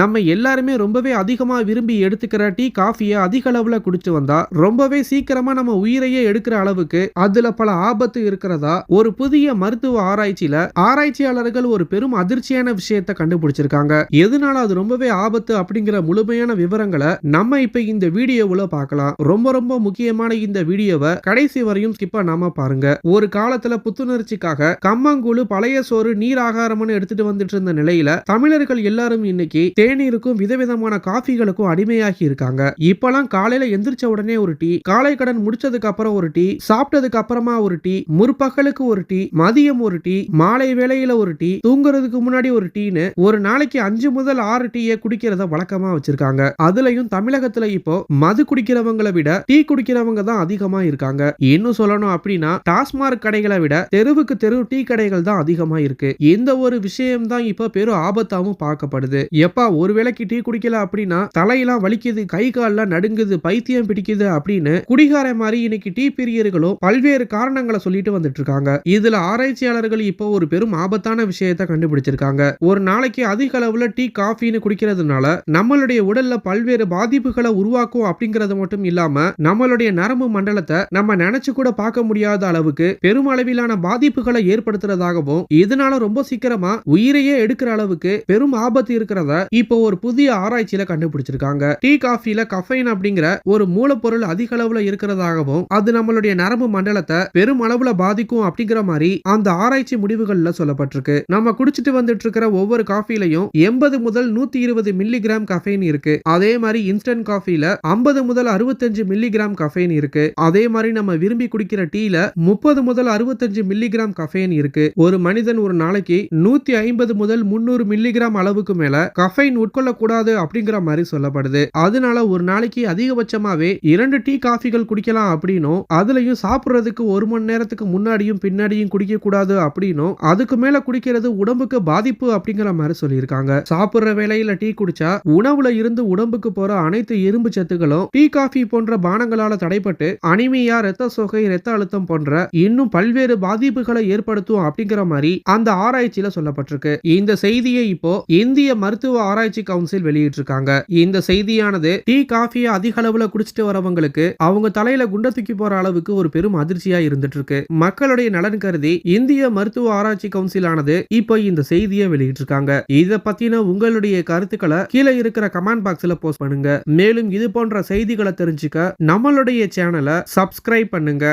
நம்ம எல்லாருமே ரொம்பவே அதிகமாக விரும்பி எடுத்துக்கிற டீ காஃபியை அதிக அளவில் குடிச்சு வந்தா ரொம்பவே சீக்கிரமாக நம்ம உயிரையே எடுக்கிற அளவுக்கு அதுல பல ஆபத்து இருக்கிறதா ஒரு புதிய மருத்துவ ஆராய்ச்சியில் ஆராய்ச்சியாளர்கள் ஒரு பெரும் அதிர்ச்சியான விஷயத்தை கண்டுபிடிச்சிருக்காங்க. எதனால அது ரொம்பவே ஆபத்து அப்படிங்கிற முழுமையான விவரங்களை நம்ம இப்போ இந்த வீடியோவில் பார்க்கலாம். ரொம்ப ரொம்ப முக்கியமான இந்த வீடியோவை கடைசி வரையும் ஸ்கிப் பண்ணாம பாருங்க. ஒரு காலத்துல புத்துணர்ச்சிக்காக கம்மங்கூழு பழைய சோறு நீர் ஆகாரம்னு எடுத்துட்டு வந்துட்டு இருந்த நிலையில தமிழர்கள் எல்லாரும் இன்னைக்கு தேநீருக்கும் விதவிதமான காஃபிகளுக்கும் அடிமையாகி இருக்காங்க. இப்பெல்லாம் காலையில எந்திரிச்ச உடனே ஒரு டீ காலை கடன் முடிச்சதுக்கு அப்புறம் ஒரு டீ சாப்பிட்டதுக்கு அப்புறமா ஒரு டீ முற்பகலுக்கு ஒரு டீ மதியம் ஒரு டீ மாலை வேளையில ஒரு டீ தூங்குறதுக்கு முன்னாடி ஒரு டீன்னு ஒரு நாளைக்கு அஞ்சு முதல் ஆறு டீயை குடிக்கிறத வழக்கமா வச்சிருக்காங்க. அதுலயும் தமிழகத்துல இப்போ மது குடிக்கிறவங்களை விட டீ குடிக்கிறவங்க தான் அதிகமா இருக்காங்க. இன்னும் சொல்லணும் அப்படின்னா டாஸ்மார்க் கடைகளை விட தெருவுக்கு தெரு டீ கடைகள் தான் அதிகமா இருக்கு. இந்த ஒரு விஷயம் தான் இப்ப பெரும் ஆபத்தாவும் பார்க்கப்படுது. எப்பா ஒரு வேளைக்கு டீ குடிக்கல அப்படின்னா தலையெல்லாம் வலிக்குது கை கால்லாம் நடுங்குது பைத்தியம் பிடிக்குது அப்படின்னு குடிகார மாதிரி இன்னைக்கு டீ பிரியர்களும் பல்வேறு காரணங்களை சொல்லிட்டு வந்துட்டு இருக்காங்க இதுல ஆராய்ச்சியாளர்கள் இப்போ ஒரு பெரும் ஆபத்தான விஷயத்தை கண்டுபிடிச்சிருக்காங்க. ஒரு நாளைக்கு அதிக அளவுல டீ காஃபின்னு குடிக்கிறதுனால நம்மளுடைய உடல்ல பல்வேறு பாதிப்புகளை உருவாக்கும் அப்படிங்கறது மட்டும் இல்லாம நம்மளுடைய நரம்பு மண்டலத்தை நம்ம நினைச்சு கூட பார்க்க முடியாத அளவுக்கு பெரும் அளவிலான பாதிப்புகளை ஏற்படுத்துறதாகவும் இதனால ரொம்ப சீக்கிரமா உயிரையே எடுக்கிற அளவுக்கு பெரும் ஆபத்து இருக்கிறத இப்போ ஒரு புதிய ஆராய்ச்சியில கண்டுபிடிச்சிருக்காங்க. டீ காஃபில கஃபைன் அப்படிங்கிற ஒரு மூலப்பொருள் அதிக அளவுல இருக்கிறதாகவும் அது நம்மளுடைய நரம்பு மண்டலத்தை பெரும் அளவுல பாதிக்கும் அப்படிங்கிற மாதிரி அந்த ஆராய்ச்சி முடிவுகள்ல சொல்லப்பட்டிருக்கு. நம்ம குடிச்சிட்டு வந்துட்டு இருக்கிற ஒவ்வொரு காஃபிலையும் எண்பது முதல் நூத்தி இருபது மில்லிகிராம் கஃபைன் இருக்கு. அதே மாதிரி இன்ஸ்டன்ட் காஃபில ஐம்பது முதல் அறுபத்தஞ்சு மில்லிகிராம் கஃபைன் இருக்கு. அதே மாதிரி நம்ம விரும்பி குடிக்கிற டீல முப்பது முதல் அறுபத்தஞ்சு மில்லிகிராம் கஃபைன் இருக்கு. ஒரு மனிதன் ஒரு நாளைக்கு நூத்தி ஐம்பது முதல் முன்னூறு மில்லிகிராம் அளவுக்கு மேல கஃபைன் உட்கொள்ளக்கூடாது அப்படிங்கிற மாதிரி சொல்லப்படுது. அதனால ஒரு நாளைக்கு அதிகபட்சமாவே இரண்டு டீ காஃபிகள் குடிக்கலாம் அப்படின்னும் அதுலயும் சாப்பிடுறதுக்கு ஒரு மணி நேரத்துக்கு முன்னாடியும் பின்னாடியும் குடிக்க கூடாது அப்படின்னும் அதுக்கு மேல குடிக்கிறது உடம்புக்கு பாதிப்பு அப்படிங்கிற மாதிரி சொல்லியிருக்காங்க. சாப்பிடுற வேலையில டீ குடிச்சா உணவுல இருந்து உடம்புக்கு போற அனைத்து இரும்பு சத்துக்களும் டீ காஃபி போன்ற பானங்களால தடைப்பட்டு அனிமியா ரத்த சோகை ரத்த அழுத்தம் போன்ற இன்னும் பல்வேறு பாதிப்புகளை ஏற்படுத்தும் அப்படிங்கிற மாதிரி அந்த ஆராய்ச்சியில சொல்லப்பட்டிருக்கு. இந்த செய்தியை இப்போ இந்திய மருத்துவ ஆராய்ச்சி கவுன்சில் வெளியிட்டிருக்காங்க. இந்த செய்தியானது டீ காஃபியை அதிக அளவுல குடிச்சிட்டு வரவங்களுக்கு அவங்க தலையில குண்ட தூக்கி போற அளவுக்கு ஒரு பெரும் அதிர்ச்சியா இருந்துட்டு இருக்கு மக்களுடைய நலன் கருதி இந்திய மருத்துவ ஆராய்ச்சி கவுன்சிலானது இப்போ இந்த செய்தியை வெளியிட்டிருக்காங்க. இத பத்தின உங்களுடைய கருத்துக்களை கீழே இருக்கிற கமெண்ட் பாக்ஸ்ல போஸ்ட் பண்ணுங்க. மேலும் இது போன்ற செய்திகளை தெரிஞ்சுக்க நம்மளுடைய சேனலை சப்ஸ்கிரைப் பண்ணுங்க.